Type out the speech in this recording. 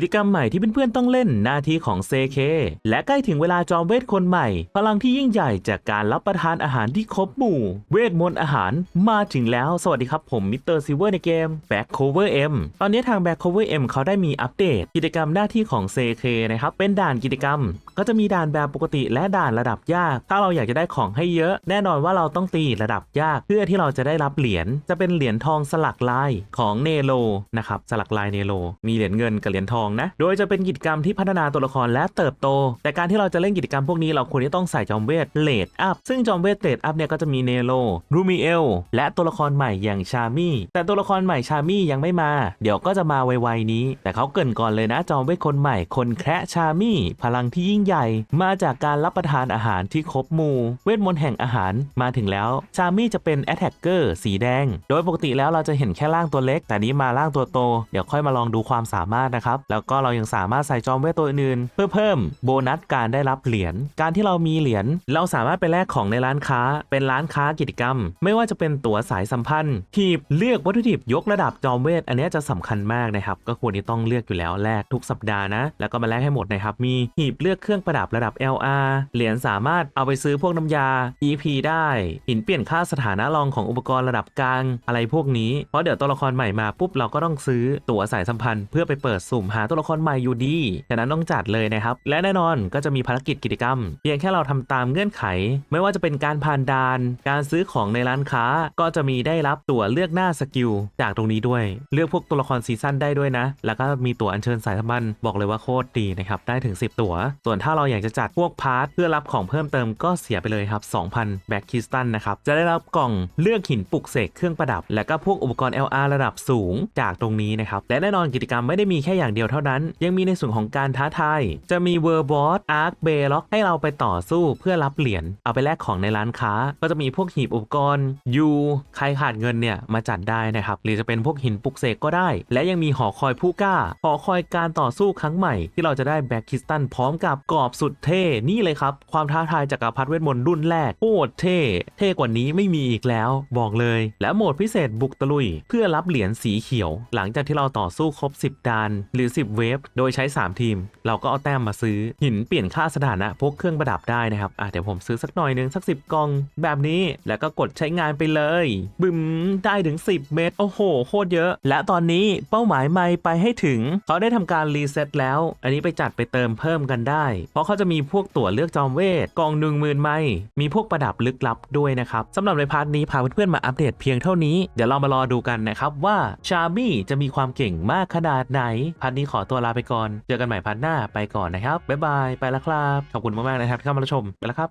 กิจกรรมใหม่ที่เพื่อนๆต้องเล่นหน้าที่ของเซเค และใกล้ถึงเวลาจอมเวทคนใหม่ พลังที่ยิ่งใหญ่จากการรับประทานอาหารที่ครบหมู่ เวทมนต์อาหารมาถึงแล้ว สวัสดีครับผมมิสเตอร์ซิเวอร์ในเกม Back Cover M ตอนนี้ทาง Back Cover M เขาได้มีอัปเดต กิจกรรมหน้าที่ของเซเคนะครับเป็นด่านกิจกรรม ก็จะมีด่านแบบปกติและด่านระดับยาก ถ้าเราอยากจะได้ของให้เยอะ แน่นอนว่าเราต้องตีระดับยาก เพื่อที่เราจะได้รับเหรียญจะเป็นเหรียญทองสลักลายของเนโลนะครับสลักลายเนโลมีเหรียญเงินกับเหรียญทองนะ โดยจะเป็นกิจกรรมที่พัฒนาตัวละครและเติบโต แต่การที่เราจะเล่นกิจกรรมพวกนี้เราควรที่ต้องใส่จอมเวทเลดอัพซึ่งจอมเวทเลดอัพเนี่ยก็จะมีเนโลรูมิเอลและตัวละครใหม่อย่างชามี่แต่ตัวละครใหม่ชามี่ยังไม่มา เดี๋ยวก็จะมาไวๆนี้ แต่เขาเกินก่อนเลยนะจอมเวทคนใหม่คนแคระชามี่พลังที่ยิ่งใหญ่มาจากการรับประทานอาหารที่ครบหมู่ เวทมนต์แห่งอาหารมาถึงแล้วชามี่จะเป็นแอตแทกเกอร์สีแดง โดยปกติแล้วเราจะเห็นแค่ร่างตัวเล็ก แต่นี้มาร่างตัวโต เดี๋ยวค่อยมาลองดูความสามารถนะครับ แล้วก็เรายังสามารถใส่จอมเวทตัวอื่นเพื่อเพิ่มโบนัสการได้รับเหรียญการที่เรามีเหรียญเราสามารถไปแลกของในร้านค้า เป็นร้านค้ากิจกรรม ไม่ว่าจะเป็นตั๋วสายสัมพันธ์หีบเลือกวัตถุดิบยกระดับจอมเวท อันนี้จะสำคัญมากนะครับก็ควรที่ต้องเลือกอยู่แล้วแลกทุกสัปดาห์นะแล้วก็มาแลกให้หมดนะครับมีหีบเลือกเครื่องประดับระดับ LR เหรียญสามารถเอาไปซื้อพวกน้ำยา EP ได้หินเปลี่ยนค่าสถานะรองของอุปกรณ์ระดับกลางอะไรพวกนี้ เพราะเดี๋ยวตัวละครใหม่มาปุ๊บเราก็ต้องซื้อตั๋วสายสัมพันธ์เพื่อไปเปิดสุ่มหาตัวละครใหม่อยู่ดีฉะนั้นต้องจัดเลยนะครับ และแน่นอนก็จะมีภารกิจกิจกรรม เพียงแค่เราทำตามเงื่อนไข ไม่ว่าจะเป็นการผ่านด่าน การซื้อของในร้านค้า ก็จะมีได้รับตั๋วเลือกหน้าสกิลจากตรงนี้ด้วย เลือกพวกตัวละครซีซั่นได้ด้วยนะ แล้วก็มีตั๋วอัญเชิญสายสัมพันธ์บอกเลยว่าโคตรดีนะครับได้ถึง 10 ตั๋วส่วนถ้าเราอยากจะจัดพวกพาร์ทเพื่อรับของเพิ่มเติมก็เสียไปเลยครับ 2,000 แบ็กคิสตันนะครับ จะได้รับกล่องเลือกหินปลุกเสกเครื่องประดับ และก็พวกอุปกรณ์ LR ระดับสูงจากตรงนี้นะครับ และแน่นอนกิจกรรมไม่ได้มีแค่อย่างเดียวเท่านั้น ยังมีในส่วนของการท้าทาย จะมีเวอร์บอสอาร์คเบล็อกให้เราไปต่อสู้เพื่อรับเหรียญเอาไปแลกของในร้านค้า ก็จะมีพวกหีบอุปกรณ์ยูใครขาดเงินเนี่ยมาจัดได้นะครับหรือจะเป็นพวกหินปลุกเสกก็ได้ และยังมีหอคอยผู้กล้าหอคอยการต่อสู้ครั้งใหม่ที่เราจะได้แบ็กคิสตันพร้อมกับกรอบสุดเท่นี่เลยครับ ความท้าทายจักรพรรดิเวทมนต์รุ่นแรกโคตรเท่ เท่กว่านี้ไม่มีอีกแล้วบอกเลย และโหมดพิเศษบุกตะลุย เพื่อรับเหรียญสีเขียว หลังจากที่เราต่อสู้ครบ 10ดานหรือ 10 เวฟโดยใช้ 3 ทีม เราก็เอาแต้มมาซื้อ หินเปลี่ยนค่าสถานะพวกเครื่องประดับได้นะครับอะเดี๋ยวผมซื้อสักหน่อยนึงสัก 10กล่อง แบบนี้แล้วก็กดใช้งานไปเลยบึมได้ถึง 10 เม็ดโอ้โหโคตรเยอะ และตอนนี้เป้าหมายไม่ไปให้ถึง เขาได้ทำการรีเซ็ตแล้ว อันนี้ไปจัดไปเติมเพิ่มกันได้เพราะเขาจะมีพวกตั๋วเลือกจอมเวทกองหนึ่งหมื่นไม้มีพวกประดับลึกลับด้วยนะครับสำหรับในพาร์ทนี้พาเพื่อนๆมาอัปเดตเพียงเท่านี้ เดี๋ยวเรามารอดูกันนะครับว่าชามี่จะมีความเก่งมากขนาดไหน พาร์ทนี้ขอตัวลาไปก่อน เจอกันใหม่พาร์ทหน้าไปก่อนนะครับบ๊ายบายไปแล้วครับ ขอบคุณมากๆนะครับที่เข้ามาชมไปแล้วครับ